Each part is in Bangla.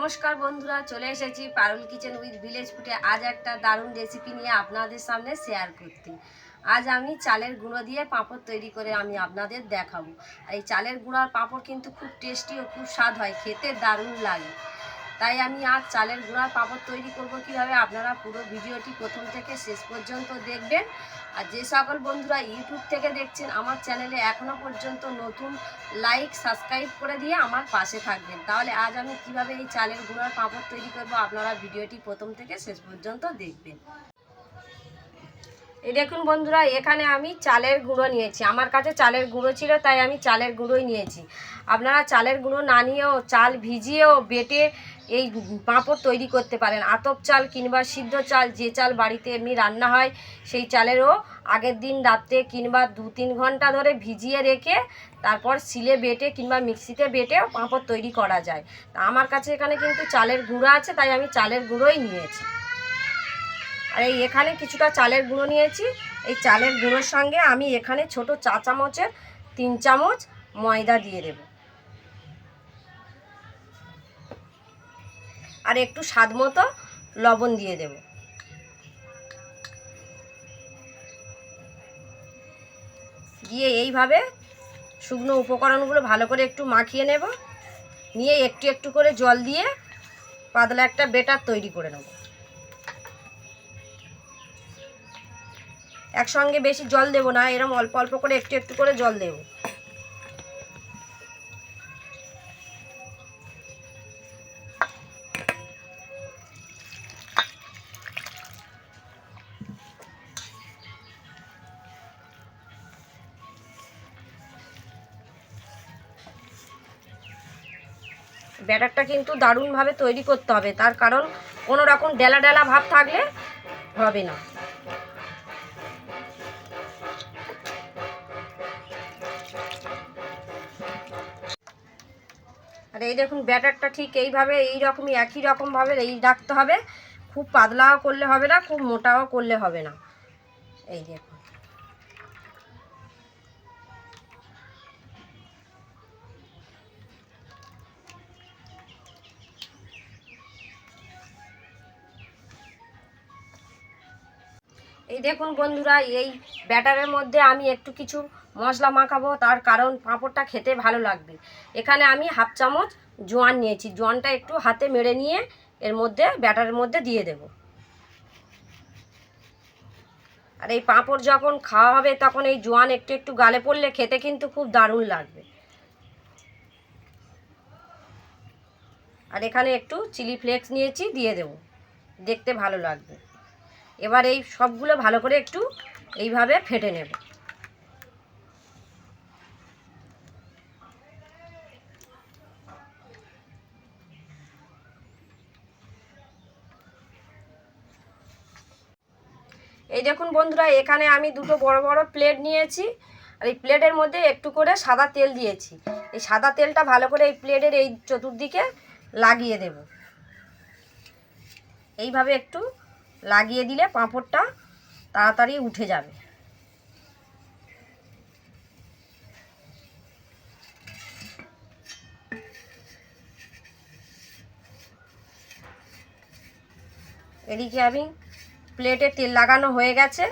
নমস্কার বন্ধুরা, চলে এসেছি পারুল কিচেন উইথ ভিলেজ ফুটে আজ একটা দারুণ রেসিপি নিয়ে আপনাদের সামনে শেয়ার করতে। আজ আমি চালের গুঁড়ো দিয়ে পাঁপড় তৈরি করে আমি আপনাদের দেখাবো। এই চালের গুঁড়ার পাঁপড় কিন্তু খুব টেস্টি ও খুব স্বাদ হয়, খেতে দারুণ লাগে। তাই আমি আজ চালের গুঁড়ার পাঁপড় তৈরি করব কীভাবে? আপনারা পুরো ভিডিওটি প্রথম থেকে শেষ পর্যন্ত দেখবেন। আর যে সকল বন্ধুরা ইউটিউব থেকে দেখছেন, আমার চ্যানেলে এখনও পর্যন্ত নতুন লাইক, সাবস্ক্রাইব করে দিয়ে আমার পাশে থাকবেন। তাহলে আজ আমি কীভাবে এই চালের গুঁড়ার পাঁপড় তৈরি করব আপনারা ভিডিওটি প্রথম থেকে শেষ পর্যন্ত দেখবেন। এই দেখুন বন্ধুরা, এখানে আমি চালের গুঁড়ো নিয়েছি। আমার কাছে চালের গুঁড়ো ছিল, তাই আমি চালের গুঁড়োই নিয়েছি। আপনারা চালের গুঁড়ো না নিয়েও চাল ভিজিয়েও বেটে এই পাঁপড় তৈরি করতে পারেন। আতপ চাল কিংবা সিদ্ধ চাল, যে চাল বাড়িতে এমনি রান্না হয়, সেই চালেরও আগের দিন রাত্রে কিংবা দু তিন ঘণ্টা ধরে ভিজিয়ে রেখে তারপর সিলে বেটে কিংবা মিক্সিতে বেটেও পাঁপড় তৈরি করা যায়। তা আমার কাছে এখানে কিন্তু চালের গুঁড়ো আছে, তাই আমি চালের গুঁড়োই নিয়েছি। আর এই এখানে কিছুটা চালের গুঁড়ো নিয়েছি। এই চালের গুঁড়োর সঙ্গে আমি এখানে ছোট চা চামচের তিন চামচ ময়দা দিয়ে দেব। আর একটু স্বাদ মতো লবণ দিয়ে দেব। দিয়ে এইভাবে শুকনো উপকরণগুলো ভালো করে একটু মাখিয়ে নেব। নিয়ে একটু একটু করে জল দিয়ে পাতলা একটা বেটার তৈরি করে নেব। একসঙ্গে বেশি জল দেব না, এরম অল্প অল্প করে একটু একটু করে জল দেব। ব্যাটারটা কিন্তু দারুণভাবে তৈরি করতে হবে। তার কারণ কোনো রকম ডেলা ডেলা ভাব থাকলে হবে না। আর এই দেখুন, ব্যাটারটা ঠিক এইভাবে এই রকমই একই রকমভাবে এই রাখতে হবে। খুব পাতলাও করলে হবে না, খুব মোটাও করলে হবে না। এই দেখুন। দেখুন বন্ধুরা, এই ব্যাটারের মধ্যে আমি একটু কিছু মশলা মাখাবো, তার কারণ পাঁপড়টা খেতে ভালো লাগবে। এখানে আমি হাফ চামচ জোয়ান নিয়েছি, জোয়ানটা একটু হাতে মেরে নিয়ে এর মধ্যে, ব্যাটারের মধ্যে দিয়ে দেব। আর এই পাঁপড় যখন খাওয়া হবে, তখন এই জোয়ান একটু একটু গালে পড়লে খেতে কিন্তু খুব দারুণ লাগবে। আর এখানে একটু চিলি ফ্লেক্স নিয়েছি, দিয়ে দেব। দেখতে ভালো লাগবে। এবার এই সবগুলো ভালো করে একটু এইভাবে ফেটে নেব। এই দেখুন বন্ধুরা, এখানে আমি দুটো বড় বড় প্লেট নিয়েছি। আর এই প্লেটের মধ্যে একটু করে সাদা তেল দিয়েছি। এই সাদা তেলটা ভালো করে এই প্লেটের এই চতুর্দিকে লাগিয়ে দেব। এইভাবে একটু লাগিয়ে দিলে পাঁপড়টা তাড়াতাড়ি উঠে যাবে। এদিকে আমি প্লেটে তেল লাগানো হয়ে গেছে।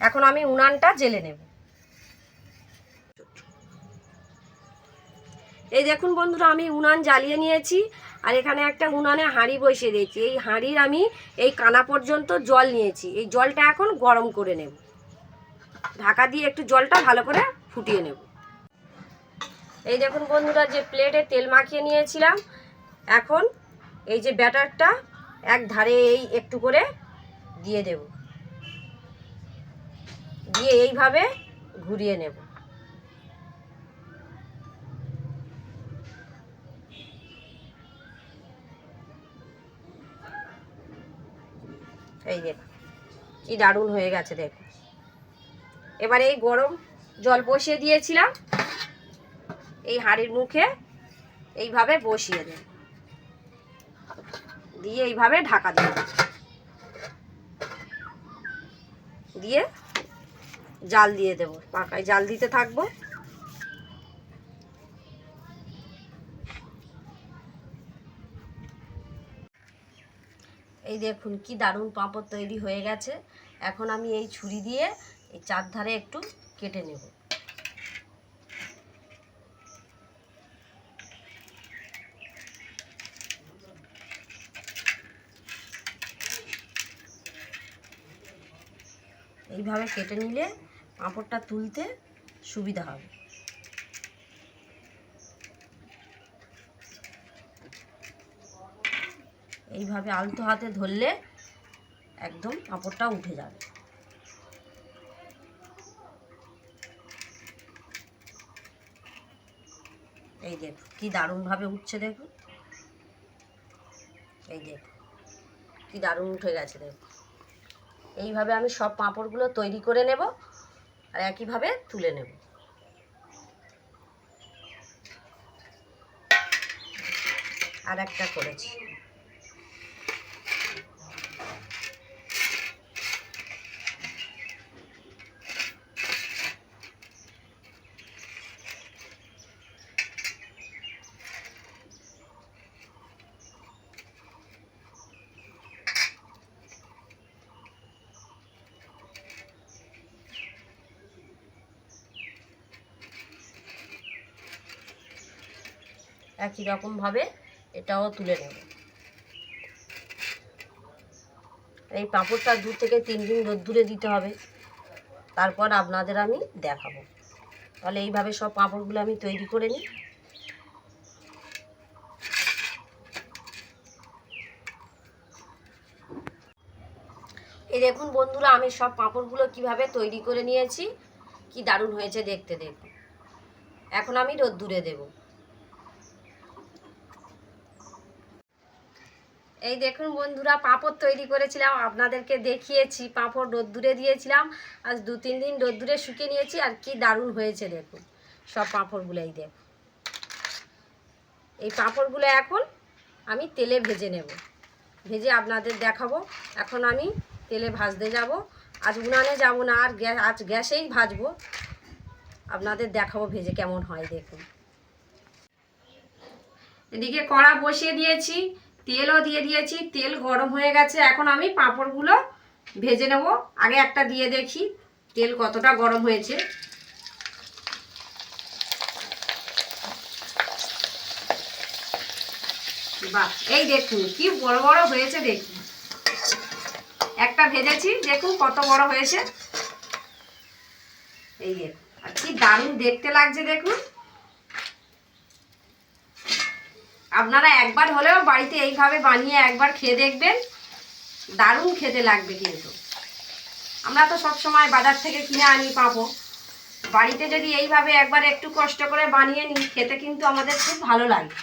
এখন আমি উনানটা জেলে নেব। এই দেখুন বন্ধুরা, আমি উনান জ্বালিয়ে নিয়েছি। আর এখানে একটা উনানে হাঁড়ি বসিয়ে দিয়েছি। এই হাঁড়ির আমি এই কানা পর্যন্ত জল নিয়েছি। এই জলটা এখন গরম করে নেব। ঢাকা দিয়ে একটু জলটা ভালো করে ফুটিয়ে নেব। এই দেখুন বন্ধুরা, যে প্লেটে তেল মাখিয়ে নিয়েছিলাম, এখন এই যে ব্যাটারটা এক ধারে এই একটু করে দিয়ে দেব। দিয়ে এইভাবে ঘুরিয়ে নেব। এই দেখুন কি দারুণ হয়ে গেছে দেখুন এবারে এই গরম জল বসিয়ে দিয়েছিলাম, এই হাঁড়ির মুখে এইভাবে বসিয়ে দেব। দিয়ে এইভাবে ঢাকা দেব। দিয়ে জাল দিয়ে দেবো, পাকায় জাল দিতে থাকব। এই দেখুন কি দারুণ পাঁপড় তৈরি হয়ে গেছে। এখন আমি এই ছুরি দিয়ে এই চারধারে একটু কেটে নেব। এইভাবে কেটে নিলে পাঁপড়টা তুলতে সুবিধা হবে। এইভাবে আলতো হাতে ধরলে একদম পাঁপড়টা উঠে যাবে। এই দেখুন, কি দারুণভাবে উঠছে দেখুন। এই দেখুন, কি দারুণ উঠে গেছে দেখুন। এইভাবে আমি সব পাঁপড়গুলো তৈরি করে নেব আর একইভাবে তুলে নেব। আর একটা করেছি। একই রকমভাবে এটাও তুলে নেব। এই পাঁপড়টা দু থেকে তিন দিন রোদ্দুরে দিতে হবে। তারপর আপনাদের আমি দেখাবো। তাহলে এইভাবে সব পাঁপড়গুলো আমি তৈরি করে নিই। এই দেখুন বন্ধুরা, আমি সব পাঁপড়গুলো কীভাবে তৈরি করে নিয়েছি, কি দারুণ হয়েছে দেখতে দেখুন। এখন আমি রোদ রোদ্দুরে দেবো। এই দেখুন বন্ধুরা, পাঁপড় তৈরি করেছিলাম, আপনাদেরকে দেখিয়েছি, পাঁপড় রোদ্দুরে দিয়েছিলাম, আজ দু তিন দিন রোদ্দুরে শুকিয়ে নিয়েছি, আর কি দারুণ হয়েছে দেখুন, সব পাঁপড়গুলো এই দেখুন। এই পাঁপড়গুলো এখন আমি তেলে ভেজে নেব, ভেজে আপনাদের দেখাবো, এখন আমি তেলে ভাজতে যাব, আজ উনানে যাব না, আর গ্যাস আজ গ্যাসেই ভাজবো, আপনাদের দেখাবো ভেজে কেমন হয় দেখুন। এদিকে কড়া বসিয়ে দিয়েছি তেলও দিয়ে দিয়েছি, তেল গরম হয়ে গেছে। এখন আমি পাঁপড়গুলো ভেজে নেব। আগে একটা দিয়ে দেখি তেল কতটা গরম হয়েছে। বাহ, এই দেখুন, কি বড় বড় হয়েছে দেখুন। একটা ভেজেছি, দেখুন কত বড় হয়েছে। এই দেখুন, আর কি দারুণ দেখতে লাগছে দেখুন। আপনারা একবার হলেও বাড়িতে এইভাবে বানিয়ে একবার খেয়ে দেখবেন, দারুণ খেতে লাগবে কিন্তু। আমরা তো সব সময় বাজার থেকে কিনে আনি পাবো। বাড়িতে যদি এইভাবে একবার একটু কষ্ট করে বানিয়ে নিই, খেতে কিন্তু আমাদের খুব ভালো লাগে।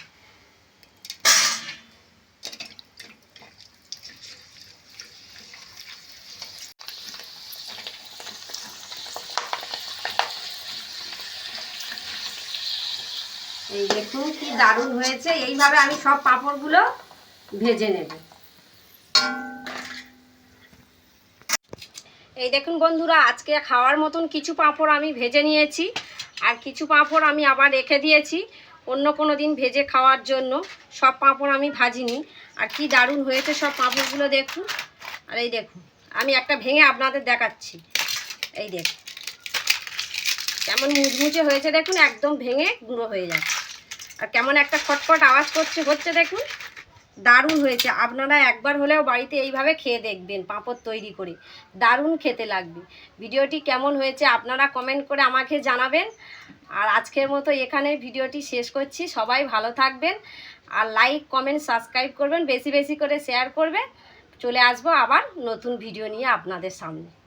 এই দেখুন কি দারুণ হয়েছে। এইভাবে আমি সব পাঁপড়গুলো ভেজে নেব। এই দেখুন বন্ধুরা, আজকে খাওয়ার মতন কিছু পাঁপড় আমি ভেজে নিয়েছি, আর কিছু পাঁপড় আমি আবার রেখে দিয়েছি অন্য কোনো দিন ভেজে খাওয়ার জন্য। সব পাঁপড় আমি ভাজিনি, আর কি দারুণ হয়েছে সব পাঁপড়গুলো দেখুন। আর এই দেখুন, আমি একটা ভেঙে আপনাদের দেখাচ্ছি। এই দেখুন, কেমন মুচমুচে হয়েছে দেখুন, একদম ভেঙে গুঁড়ো হয়ে যাচ্ছে। আর কেমন একটা খটখট আওয়াজ করছে, হচ্ছে দেখুন। দারুণ হয়েছে। আপনারা একবার হলেও বাড়িতে এইভাবে খেয়ে দেখবেন, পাঁপড় তৈরি করে। দারুণ খেতে লাগবে। ভিডিওটি কেমন হয়েছে আপনারা কমেন্ট করে আমাকে জানাবেন। আর আজকের মতো এখানে ভিডিওটি শেষ করছি। সবাই ভালো থাকবেন। আর লাইক কমেন্ট সাবস্ক্রাইব করবেন। বেশি বেশি করে শেয়ার করবেন। চলে আসব আবার নতুন ভিডিও নিয়ে আপনাদের সামনে।